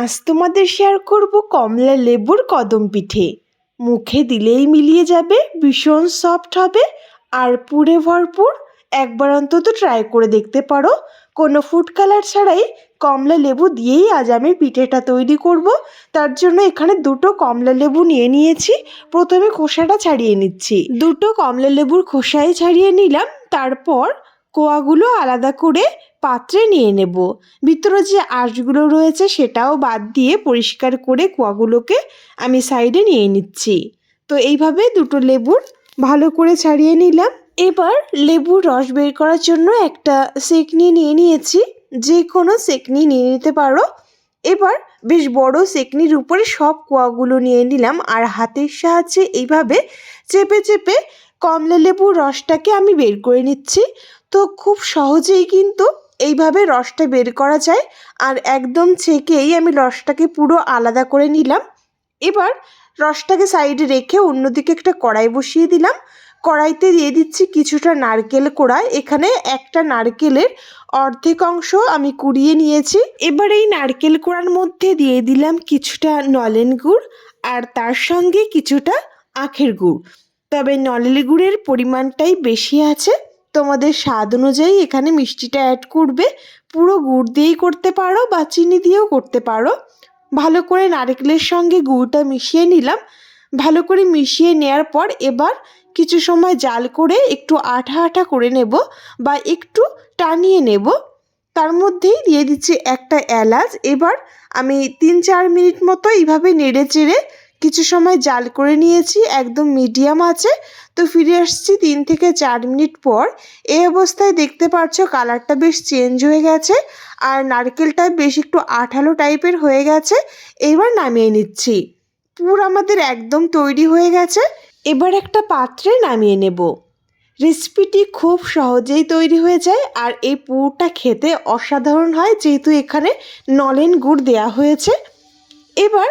আজ তোমাদের শেয়ার করব কমলা লেবুর কদম পিঠে। মুখে দিলেই মিলিয়ে যাবে, ভীষণ সফট হবে, আর পুরে ভরপুর। একবার অন্তত ট্রাই করে দেখতে পারো। কোনো ফুড কালার ছাড়াই কমলা লেবু দিয়েই আজ আমি পিঠেটা তৈরি করব। তার জন্য এখানে দুটো কমলা লেবু নিয়ে নিয়েছি। প্রথমে খোসাটা ছাড়িয়ে নিচ্ছি। দুটো কমলা লেবুর খোসাই ছাড়িয়ে নিলাম। তারপর কোয়াগুলো আলাদা করে পাত্রে নিয়ে নেব। ভিতরে যে আঁশগুলো রয়েছে সেটাও বাদ দিয়ে পরিষ্কার করে কোয়াগুলোকে আমি সাইডে নিয়ে নিচ্ছি। তো এইভাবে দুটো লেবুর ভালো করে ছাড়িয়ে নিলাম। এবার লেবুর রস বের করার জন্য একটা সেকনি নিয়ে নিয়েছি। যে কোনো সেকনি নিয়ে নিতে পারো। এবার বেশ বড় সেকনির উপরে সব কোয়াগুলো নিয়ে নিলাম আর হাতের সাহায্যে এইভাবে চেপে চেপে কমলা লেবুর রসটাকে আমি বের করে নিচ্ছি। তো খুব সহজেই কিন্তু এইভাবে রসটা বের করা যায়। আর একদম ছেঁকেই আমি রসটাকে পুরো আলাদা করে নিলাম। এবার রসটাকে সাইডে রেখে অন্যদিকে একটা কড়াই বসিয়ে দিলাম। কড়াইতে দিয়ে দিচ্ছি কিছুটা নারকেল কোড়া। এখানে একটা নারকেলের অর্ধেক অংশ আমি কুড়িয়ে নিয়েছি। এবার এই নারকেল কোড়ার মধ্যে দিয়ে দিলাম কিছুটা নলেন গুড় আর তার সঙ্গে কিছুটা আখের গুড়। তবে নলেন গুড়ের পরিমাণটাই বেশি আছে। তোমাদের স্বাদ অনুযায়ী এখানে মিষ্টিটা অ্যাড করবে। পুরো গুড় দিয়েই করতে পারো বা চিনি দিয়েও করতে পারো। ভালো করে নারকেলের সঙ্গে গুড়টা মিশিয়ে নিলাম। ভালো করে মিশিয়ে নেওয়ার পর এবার কিছু সময় জাল করে একটু আঠা আঠা করে নেব বা একটু টানিয়ে নেব। তার মধ্যেই দিয়ে দিচ্ছি একটা এলাচ। এবার আমি তিন চার মিনিট মতো এইভাবে নেড়ে চেড়ে কিছু সময় জাল করে নিয়েছি, একদম মিডিয়াম আছে। তো ফিরে আসছি তিন থেকে চার মিনিট পর। এই অবস্থায় দেখতে পাচ্ছ কালারটা বেশ চেঞ্জ হয়ে গেছে আর নারকেলটা বেশ একটু আঠালো টাইপের হয়ে গেছে। এবার নামিয়ে নিচ্ছি। পুর আমাদের একদম তৈরি হয়ে গেছে। এবার একটা পাত্রে নামিয়ে নেব। রেসিপিটি খুব সহজেই তৈরি হয়ে যায় আর এই পুরটা খেতে অসাধারণ হয় যেহেতু এখানে নলেন গুড় দেয়া হয়েছে। এবার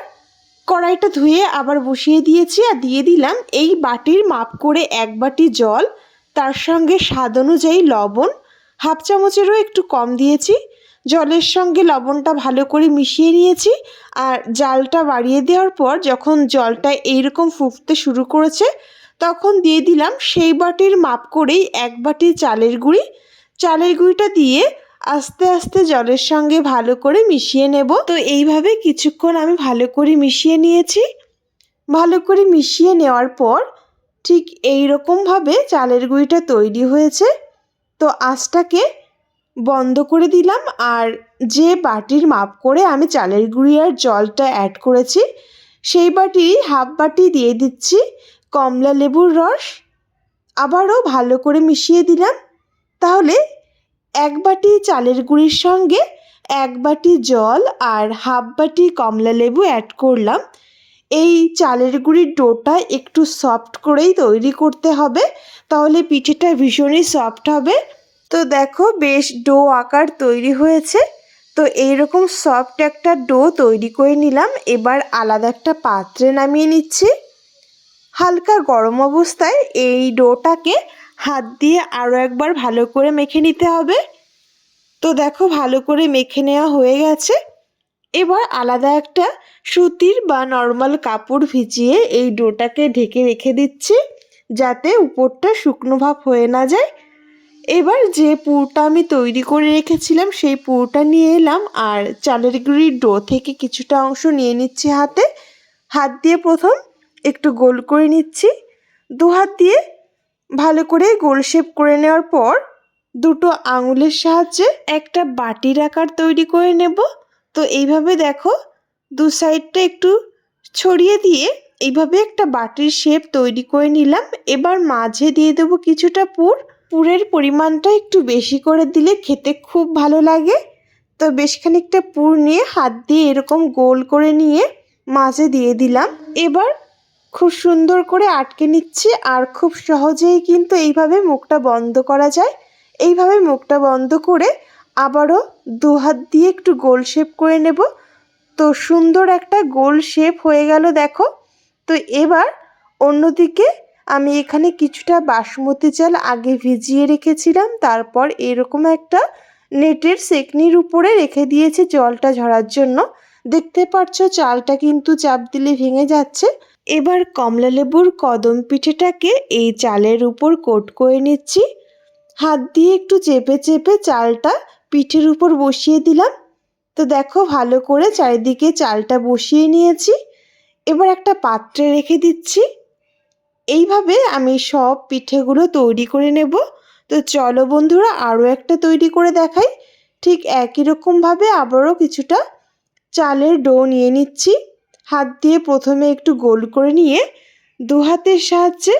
কড়াইটা ধুয়ে আবার বসিয়ে দিয়েছি আর দিয়ে দিলাম এই বাটির মাপ করে এক বাটি জল, তার সঙ্গে স্বাদ অনুযায়ী লবণ, হাফ চামচেরও একটু কম দিয়েছি। জলের সঙ্গে লবণটা ভালো করে মিশিয়ে নিয়েছি আর জালটা বাড়িয়ে দেওয়ার পর যখন জলটা এইরকম ফুটতে শুরু করেছে, তখন দিয়ে দিলাম সেই বাটির মাপ করেই এক বাটি চালের গুঁড়ি। চালের গুঁড়িটা দিয়ে আস্তে আস্তে জলের সঙ্গে ভালো করে মিশিয়ে নেব। তো এইভাবে কিছুক্ষণ আমি ভালো করে মিশিয়ে নিয়েছি। ভালো করে মিশিয়ে নেওয়ার পর ঠিক এই রকমভাবে চালের গুঁড়িটা তৈরি হয়েছে। তো আঁচটাকে বন্ধ করে দিলাম আর যে বাটির মাপ করে আমি চালের গুঁড়ি আর জলটা অ্যাড করেছি, সেই বাটি হাফ বাটি দিয়ে দিচ্ছি কমলা লেবুর রস। আবারও ভালো করে মিশিয়ে দিলাম। তাহলে এক বাটি চালের গুঁড়ির সঙ্গে এক বাটি জল আর হাফ বাটি কমলা লেবু অ্যাড করলাম। এই চালের গুঁড়ির ডোটা একটু সফট করেই তৈরি করতে হবে, তাহলে পিঠেটা ভীষণই সফট হবে। তো দেখো বেশ ডো আকার তৈরি হয়েছে। তো এইরকম সফট একটা ডো তৈরি করে নিলাম। এবার আলাদা একটা পাত্রে নামিয়ে নিচ্ছি। হালকা গরম অবস্থায় এই ডোটাকে হাত দিয়ে আরও একবার ভালো করে মেখে নিতে হবে। তো দেখো ভালো করে মেখে নেওয়া হয়ে গেছে। এবার আলাদা একটা সুতির বা নর্মাল কাপড় ভিজিয়ে এই ডোটাকে ঢেকে রেখে দিচ্ছি, যাতে উপরটা শুকনো ভাব হয়ে না যায়। এবার যে পুরটা আমি তৈরি করে রেখেছিলাম, সেই পুরটা নিয়ে এলাম আর চালের গুঁড়ির ডো থেকে কিছুটা অংশ নিয়ে নিচ্ছি হাতে। হাত দিয়ে প্রথম একটু গোল করে নিচ্ছি। দু হাত দিয়ে ভালো করে গোল শেপ করে নেওয়ার পর দুটো আঙুলের সাহায্যে একটা বাটির আকার তৈরি করে নেব। তো এইভাবে দেখো, দু সাইডটা একটু ছড়িয়ে দিয়ে এইভাবে একটা বাটির শেপ তৈরি করে নিলাম। এবার মাঝে দিয়ে দেবো কিছুটা পুর। পুরের পরিমাণটা একটু বেশি করে দিলে খেতে খুব ভালো লাগে। তো বেশ খানিকটা পুর নিয়ে হাত দিয়ে এরকম গোল করে নিয়ে মাঝে দিয়ে দিলাম। এবার খুব সুন্দর করে আটকে নিচ্ছি আর খুব সহজেই কিন্তু এইভাবে মুখটা বন্ধ করা যায়। এইভাবে মুখটা বন্ধ করে আবারও দু হাত দিয়ে একটু গোল শেপ করে নেব। তো সুন্দর একটা গোল শেপ হয়ে গেল দেখো। তো এবার অন্যদিকে আমি এখানে কিছুটা বাসমতি চাল আগে ভিজিয়ে রেখেছিলাম, তারপর এরকম একটা নেটের সেকনির উপরে রেখে দিয়েছি জলটা ঝরার জন্য। দেখতে পারছ চালটা কিন্তু চাপ দিলে ভেঙে যাচ্ছে। এবার কমলা লেবুর কদম পিঠেটাকে এই চালের উপর কোট করে নিচ্ছি। হাত দিয়ে একটু চেপে চেপে চালটা পিঠের উপর বসিয়ে দিলাম। তো দেখো ভালো করে চারিদিকে চালটা বসিয়ে নিয়েছি। এবার একটা পাত্রে রেখে দিচ্ছি। এইভাবে আমি সব পিঠেগুলো তৈরি করে নেব। তো চলো বন্ধুরা, আরও একটা তৈরি করে দেখাই। ঠিক একই রকমভাবে আবারও কিছুটা চালের ডো নিয়ে নিচ্ছি। হাত দিয়ে প্রথমে একটু গোল করে নিয়ে দু হাতের সাহায্যে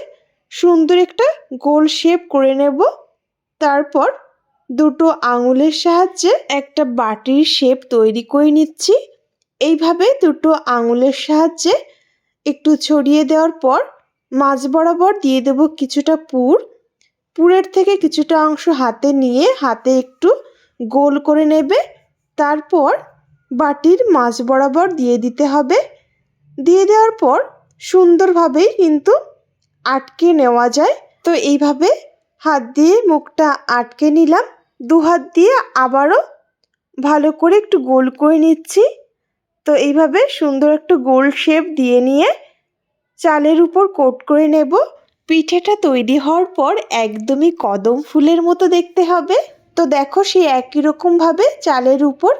সুন্দর একটা গোল শেপ করে নেব। তারপর দুটো আঙুলের সাহায্যে একটা বাটির শেপ তৈরি করে নিচ্ছি। এইভাবে দুটো আঙুলের সাহায্যে একটু ছড়িয়ে দেওয়ার পর মাঝ বরাবর দিয়ে দেব কিছুটা পুর। পুরের থেকে কিছুটা অংশ হাতে নিয়ে হাতে একটু গোল করে নেবে। তারপর বাটির মাঝ বরাবর দিয়ে দিতে হবে। দিয়ে দেওয়ার পর সুন্দরভাবেই কিন্তু আটকে নেওয়া যায়। তো এইভাবে হাত দিয়ে মুখটা আটকে নিলাম। দু হাত দিয়ে আবারও ভালো করে একটু গোল করে নিচ্ছি। তো এইভাবে সুন্দর একটু গোল শেপ দিয়ে নিয়ে চালের উপর কোট করে নেব। পিঠেটা তৈরি হওয়ার পর একদমই কদম ফুলের মতো দেখতে হবে। তো দেখো সেই একই রকমভাবে চালের উপর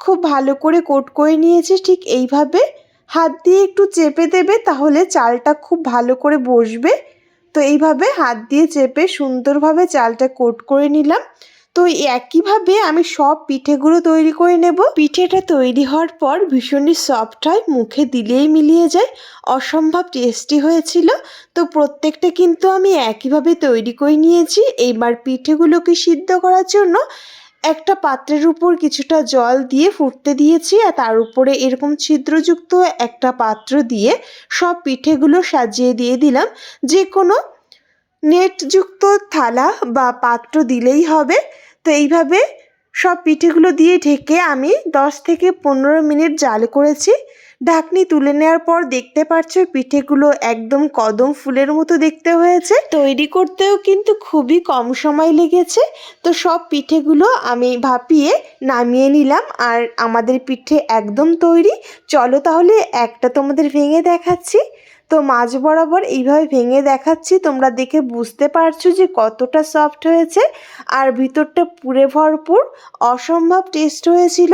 খুব ভালো করে কোট করে নিয়েছে ঠিক এইভাবে। হাত দিয়ে একটু চেপে দেবে তাহলে চালটা খুব ভালো করে বসবে। তো এইভাবে হাত দিয়ে চেপে সুন্দরভাবে চালটা কোট করে নিলাম। তো একইভাবে আমি সব পিঠেগুলো তৈরি করে নেব। পিঠেটা তৈরি হওয়ার পর ভীষণই সফট হয়, মুখে দিলেই মিলিয়ে যায়। অসম্ভব টেস্টি হয়েছিল। তো প্রত্যেকটা কিন্তু আমি একইভাবে তৈরি করে নিয়েছি। এইবার পিঠেগুলোকে সিদ্ধ করার জন্য একটা পাত্রের উপর কিছুটা জল দিয়ে ফুটতে দিয়েছি আর তার উপরে এরকম ছিদ্রযুক্ত একটা পাত্র দিয়ে সব পিঠেগুলো সাজিয়ে দিয়ে দিলাম। যে কোনো নেটযুক্ত থালা বা পাত্র দিলেই হবে। তো এইভাবে সব পিঠেগুলো দিয়ে ঢেকে আমি দশ থেকে পনেরো মিনিট জাল করেছি। ঢাকনি তুলে নেওয়ার পর দেখতে পাচ্ছ পিঠেগুলো একদম কদম ফুলের মতো দেখতে হয়েছে। তৈরি করতেও কিন্তু খুবই কম সময় লেগেছে। তো সব পিঠেগুলো আমি ভাপিয়ে নামিয়ে নিলাম আর আমাদের পিঠে একদম তৈরি। চলো তাহলে একটা তোমাদের ভেঙে দেখাচ্ছি। তো মাঝ বরাবর এইভাবে ভেঙে দেখাচ্ছি, তোমরা দেখে বুঝতে পারছ যে কতটা সফট হয়েছে আর ভিতরটা পুরে ভরপুর। অসম্ভব টেস্ট হয়েছিল।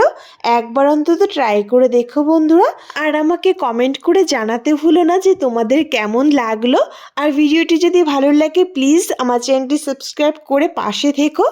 একবার অন্তত ট্রাই করে দেখো বন্ধুরা। আর আমাকে কমেন্ট করে জানাতে ভুলো না যে তোমাদের কেমন লাগল। আর ভিডিওটি যদি ভালো লাগে প্লিজ আমার চ্যানেলটি সাবস্ক্রাইব করে পাশে থেকো।